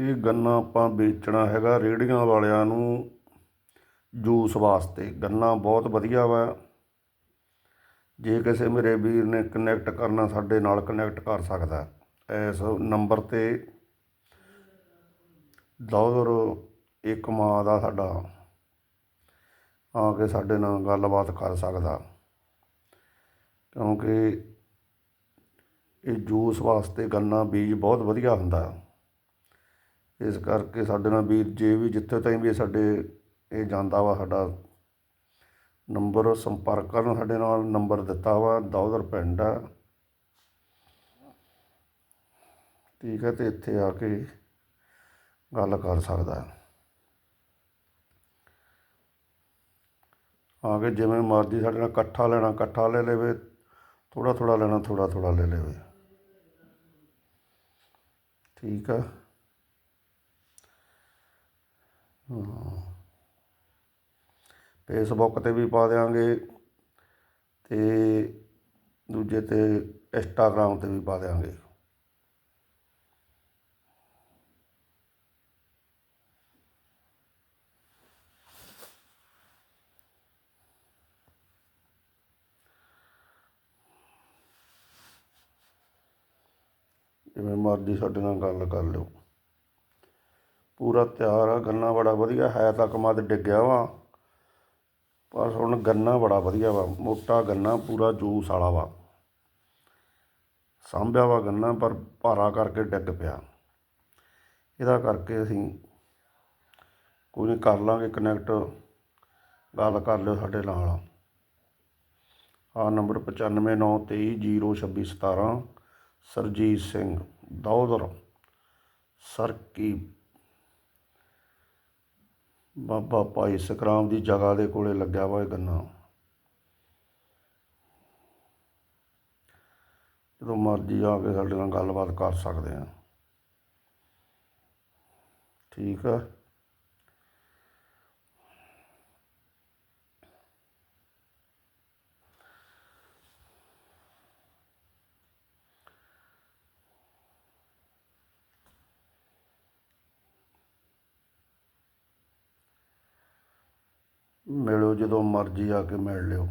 ਇਹ ਗੰਨਾ ਆਪਾਂ ਵੇਚਣਾ ਹੈਗਾ ਰੇਹੜੀਆਂ ਵਾਲਿਆਂ ਨੂੰ ਜੂਸ ਵਾਸਤੇ। ਗੰਨਾ ਬਹੁਤ ਵਧੀਆ ਵਾ। ਜੇ ਕਿਸੇ ਮੇਰੇ ਵੀਰ ਨੇ ਕਨੈਕਟ ਕਰਨਾ, ਸਾਡੇ ਨਾਲ ਕਨੈਕਟ ਕਰ ਸਕਦਾ। ਇਸ ਨੰਬਰ ਤੇ ਦੌਰ ਇੱਕ ਮਾਂ ਦਾ ਸਾਡਾ ਆ ਕੇ ਸਾਡੇ ਨਾਲ ਗੱਲਬਾਤ ਕਰ ਸਕਦਾ। ਕਿਉਂਕਿ ਇਹ ਜੂਸ ਵਾਸਤੇ ਗੰਨਾ ਬੀਜ ਬਹੁਤ ਵਧੀਆ ਹੁੰਦਾ। ਇਸ ਕਰਕੇ ਸਾਡੇ ਨਾਲ ਵੀ, ਜੇ ਵੀ ਜਿੱਥੇ ਤਾਈਂ ਵੀ ਸਾਡੇ ਇਹ ਜਾਂਦਾ ਵਾ, ਸਾਡਾ ਨੰਬਰ ਸੰਪਰਕ ਕਰਨ ਸਾਡੇ ਨਾਲ, ਨੰਬਰ ਦਿੱਤਾ ਵਾ ਦੌਦਰ ਪਿੰਡ ਆ। ਠੀਕ ਹੈ ਤੇ ਇੱਥੇ ਆ ਕੇ ਗੱਲ ਕਰ ਸਕਦਾ। ਆ ਕੇ ਜਿਵੇਂ ਮਰਜ਼ੀ ਸਾਡੇ ਨਾਲ ਇਕੱਠਾ ਲੈਣਾ, ਇਕੱਠਾ ਲੈ ਲਵੇ ਥੋੜਾ ਥੋੜਾ ਲੈਣਾ ਥੋੜਾ ਥੋੜਾ ਲੈ ਲਵੇ। ਠੀਕ ਆ। ਫੇਸਬੁੱਕ ਤੇ ਵੀ ਪਾ ਦਿਆਂਗੇ ਅਤੇ ਦੂਜੇ ਤੇ ਇੰਸਟਾਗ੍ਰਾਮ ਤੇ ਵੀ ਪਾ ਦਿਆਂਗੇ। ਜਿਵੇਂ ਮਰਜ਼ੀ ਸਾਡੇ ਨਾਲ ਗੱਲ ਕਰ ਲਿਓ। ਪੂਰਾ ਤਿਆਰ ਆ, ਗੰਨਾ ਬੜਾ ਵਧੀਆ ਹੈ ਤਾਂ ਕਮਦ ਡਿੱਗਿਆ ਵਾ। ਪਰ ਹੁਣ ਗੰਨਾ ਬੜਾ ਵਧੀਆ ਵਾ, ਮੋਟਾ ਗੰਨਾ ਪੂਰਾ ਜੂਸ ਵਾਲਾ ਵਾ। ਸਾਂਭਿਆ ਵਾ ਗੰਨਾ, ਪਰ ਭਾਰਾ ਕਰਕੇ ਡਿੱਗ ਪਿਆ। ਇਹਦਾ ਕਰਕੇ ਅਸੀਂ ਕੋਈ ਨਹੀਂ ਕਰ ਲਾਂਗੇ ਕਨੈਕਟ ਗੱਲ ਕਰ ਲਿਓ ਸਾਡੇ ਨਾਲ। ਆ ਨੰਬਰ 9593202617 ਸਰਜੀਤ ਸਿੰਘ ਦੌਦਰ ਸਰਕੀ ਬਾਬਾ ਭਾਈ ਸਕਰਾਮ ਦੀ ਜਗ੍ਹਾ ਦੇ ਕੋਲੇ ਲੱਗਿਆ ਵਾ ਇਹ ਗੰਨਾ। ਜਦੋਂ ਮਰਜ਼ੀ ਆ ਕੇ ਸਾਡੇ ਨਾਲ ਗੱਲਬਾਤ ਕਰ ਸਕਦੇ ਆ। ਠੀਕ ਆ? ਮਿਲੋ ਜਦੋਂ ਮਰਜ਼ੀ ਆ ਕੇ ਮਿਲ ਲਿਓ।